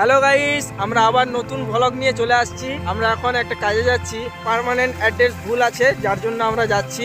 Hello guys আমরা আবার নতুন ভ্লগ নিয়ে চলে আসছি। আমরা এখন একটা কাজে যাচ্ছি। পারমানেন্ট অ্যাড্রেস ভুল আছে, যার জন্য আমরা যাচ্ছি।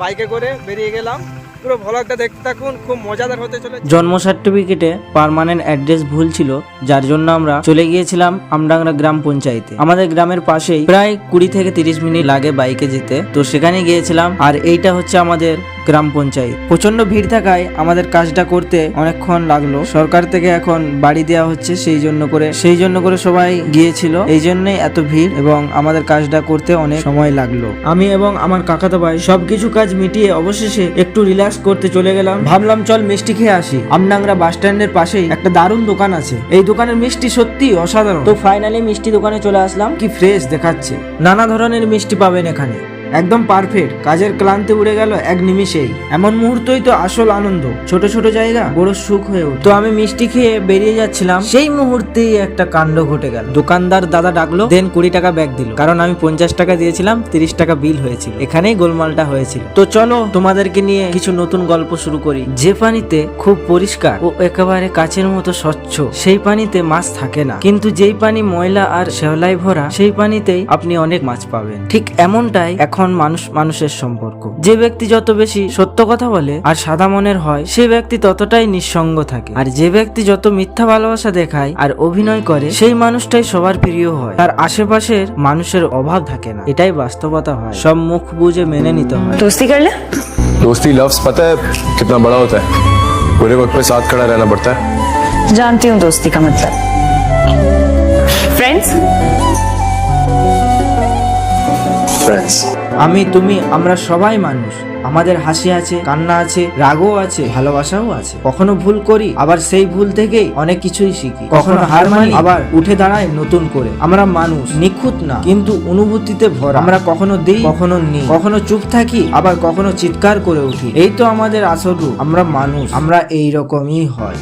বাইকে করে বেরিয়ে গেলাম। পুরো ভ্লগটা দেখতে থাকুন, খুব মজাদার হতে চলে জন্ম সার্টিফিকেটে পার্মানেন্ট অ্যাড্রেস ভুল ছিল, যার জন্য আমরা চলে গিয়েছিলাম আমডাংরা গ্রাম পঞ্চায়েতে। আমাদের গ্রামের পাশেই প্রায় কুড়ি থেকে তিরিশ মিনিট লাগে বাইকে যেতে। তো সেখানে গিয়েছিলাম, আর এইটা হচ্ছে আমাদের গ্রাম পঞ্চায়েত। প্রচণ্ড ভিড় থাকায় আমাদের কাজটা করতে অনেকক্ষণ লাগল। সরকার থেকে এখন বাড়ি দেওয়া হচ্ছে সেই জন্য করে, সেই জন্য করে সবাই গিয়েছিল। এই জন্যই এত ভিড় এবং আমাদের কাজটা করতে অনেক সময় লাগল। আমি এবং আমার কাকাতো ভাই সবকিছু কাজ মিটিয়ে অবশেষে একটু রিল্যাক্স করতে চলে গেলাম। ভাবলাম, চল মিষ্টি খেয়ে আসি। আমনাংরা বাস স্ট্যান্ডের পাশেই একটা দারুণ দোকান আছে। এই দোকানের মিষ্টি সত্যি অসাধারণ। তো ফাইনালি মিষ্টি দোকানে চলে আসলাম। কি ফ্রেশ দেখাচ্ছে। নানা ধরনের মিষ্টি পাবেন এখানে। একদম পারফেক্ট কাজের ক্লান্তি উড়ে গেল এক নিমিষেই। এমন মুহূর্তই তো আসল আনন্দ। ছোট ছোট জায়গা, বড় সুখ হয়ে তো আমি মিষ্টি খেয়ে বেরিয়ে যাচ্ছিলাম। সেই মুহূর্তেই একটা কাণ্ড ঘটে গেল। দোকানদার দাদা ডাকলো দেন কুড়ি টাকা ব্যাগ দিল। কারণ আমি পঞ্চাশ টাকা দিয়েছিলাম, তিরিশ টাকা বিল হয়েছিল। এখানেই গোলমালটা হয়েছিল। তো চলো, তোমাদেরকে নিয়ে কিছু নতুন গল্প শুরু করি। যে পানিতে খুব পরিষ্কার ও একেবারে কাচের মতো স্বচ্ছ, সেই পানিতে মাছ থাকে না। কিন্তু যেই পানি ময়লা আর শ্যাওলায় ভরা, সেই পানিতেই আপনি অনেক মাছ পাবেন। ঠিক এমনটাই এখন মানুষ মানুষের সম্পর্ক যে ব্যক্তি যত বেশি সত্য কথা বলে আর সাদা মনের হয় সে ব্যক্তি ততটাই নিঃসঙ্গ থাকে আর যে ব্যক্তি যত মিথ্যা ভালোবাসা দেখায় আর অভিনয় করে সেই মানুষটাই সবার প্রিয় হয় তার আশেপাশের মানুষের অভাব থাকে না এটাই বাস্তবতা হয় সব মুখ বুঝে মেনে নিতে হয় दोस्ती कर ले दोस्ती लफ्ज पता है कितना बड़ा होता है पूरे वक्त पे साथ खड़ा रहना पड़ता है जानती हूँ दोस्ती का मतलब फ्रेंड्स फ्रेंड्स আমি তুমি আমরা সবাই মানুষ। আমাদের হাসি আছে কান্না আছে রাগও আছে ভালোবাসাও আছে। কখনো ভুল করি আবার সেই ভুল থেকেই অনেক কিছুই শিখি। কখনো হার মানি আবার উঠে দাঁড়াই নতুন করে। আমরা মানুষ নিখুঁত না কিন্তু অনুভূতিতে ভরা। আমরা কখনো দিই কখনো নিই। কখনো চুপ থাকি আবার কখনো চিৎকার করে উঠি। এই তো আমাদের আসল রূপ। আমরা মানুষ আমরা এই রকমই হয়।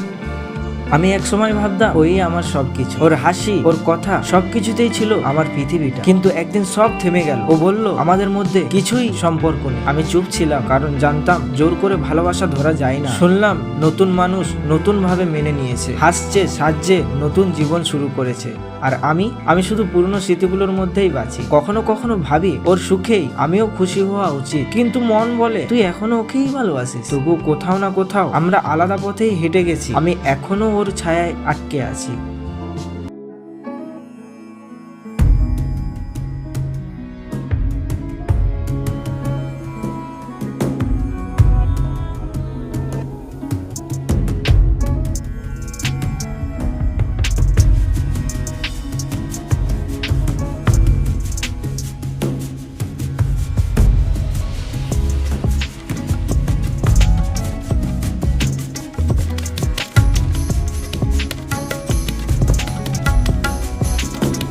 আমি এক সময় ভাবতাম, ওই আমার সবকিছু। ওর হাসি, ওর কথা, সবকিছুতেই ছিল আমার পৃথিবীটা। কিন্তু একদিন সব থেমে গেল। ও বলল, আমাদের মধ্যে কিছুই সম্পর্ক নেই। আমি চুপ ছিলাম, কারণ জানতাম, জোর করে ভালোবাসা ধরা যায় না। শুনলাম, নতুন মানুষ নতুন ভাবে মেনে নিয়েছে। হাসছে, সাজছে, নতুন জীবন শুরু করেছে। আর আমি আমি শুধু পুরনো স্মৃতিগুলোর মধ্যেই বাঁচি। কখনো কখনো ভাবি, ওর সুখেই আমিও খুশি হওয়া উচিত। কিন্তু মন বলে, তুই এখনও ওকেই ভালোবাসিস? তবু কোথাও না কোথাও আমরা আলাদা পথেই হেঁটে গেছি। আমি এখনও ওর ছায়ায় আটকে আছি